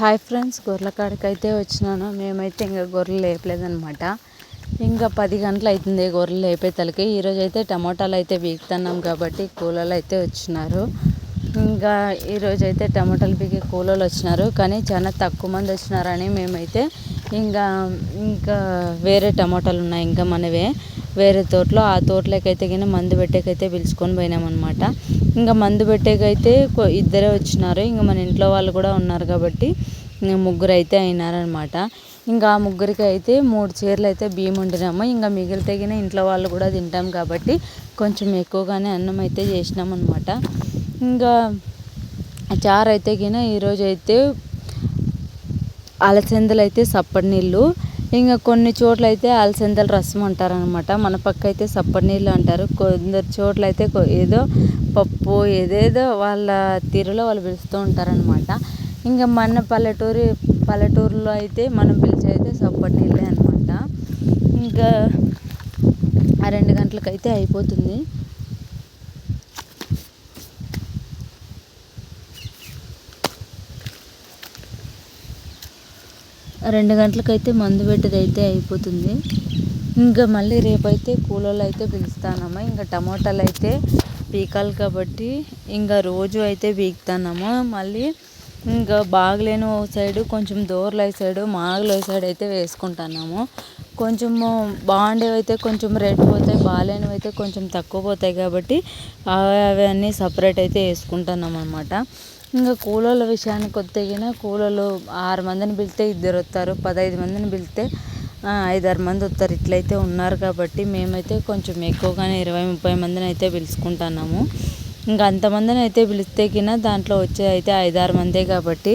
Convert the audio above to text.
Hi friends గొర్రెల కాడికి అయితే వచ్చినాను. మేమైతే ఇంకా గొర్రెలు లేపలేదనమాట ఇంకా పది గంటలు అవుతుంది గొర్రెలు లేపే తలకి ఈరోజు అయితే టమాటాలు అయితే బీగుతున్నాం కాబట్టి కూలలు అయితే వచ్చినారు. ఇంకా ఈరోజు అయితే టమాటాలు పీకే కూలర్లు వచ్చినారు. కానీ చాలా తక్కువ మంది వచ్చినారని మేమైతే ఇంకా ఇంకా వేరే టమాటాలు ఉన్నాయి ఇంకా మనవే. వేరే తోటలో ఆ తోటలోకైతే కానీ మందు పెట్టేకైతే పిలుచుకొని పోయినామన్నమాట. ఇంకా మందు పెట్టేకైతే ఇద్దరే వచ్చినారు. ఇంకా మన ఇంట్లో వాళ్ళు కూడా ఉన్నారు కాబట్టి ముగ్గురు అయితే అయినారనమాట. ఇంకా ఆ ముగ్గురికి అయితే మూడు చీరలు అయితే బియ్యం వండినాము. ఇంకా మిగిలితే ఇంట్లో వాళ్ళు కూడా తింటాం కాబట్టి కొంచెం ఎక్కువగానే అన్నం అయితే చేసినాం అనమాట ఇంకా చారు అయితే గిన ఈరోజు అయితే అలసందలు అయితే సప్పటి నీళ్ళు ఇంకా కొన్ని చోట్ల అయితే అలసందల రసం అంటారనమాట మన పక్క అయితే సప్పటి నీళ్ళు అంటారు. కొందరు చోట్ల అయితే ఏదో పప్పు ఏదేదో వాళ్ళ తీరులో వాళ్ళు పిలుస్తూ ఉంటారనమాట ఇంకా మన పల్లెటూరు పల్లెటూరులో అయితే మనం పిలిచే అయితే సప్పటి నీళ్ళే అనమాట ఇంకా ఆ రెండు గంటలకైతే అయిపోతుంది. రెండు గంటలకైతే మందు పెట్టేది అయితే అయిపోతుంది. ఇంకా మళ్ళీ రేపైతే కూలోళ్ళు అయితే పిలుస్తానమ్మా ఇంకా టమోటాలు అయితే పీకాలి కాబట్టి ఇంకా రోజు అయితే పీకుతానమ్మా. మళ్ళీ ఇంకా బాగలేను ఓ సైడు కొంచెం దూరలు సైడు మాగలు సైడ్ అయితే వేసుకుంటున్నాము. కొంచెము బాగుండేవి అయితే కొంచెం రేట్ పోతాయి బాగాలేనివి అయితే కొంచెం తక్కువ పోతాయి కాబట్టి అవి అన్నీ సపరేట్ అయితే వేసుకుంటున్నాం అనమాట ఇంకా కూలోళ్ళ విషయానికి వస్తే కూలోళ్ళు ఆరు మందిని పిలిస్తే ఇద్దరు వస్తారు పదహైదు మందిని పిలిస్తే ఐదారు మంది వస్తారు. ఇట్లయితే ఉన్నారు కాబట్టి మేమైతే కొంచెం ఎక్కువగానే ఇరవై ముప్పై మందిని అయితే పిలుచుకుంటున్నాము. ఇంకా అంతమందిని అయితే పిలిస్తే కింద దాంట్లో వచ్చే అయితే ఐదారు మందే కాబట్టి.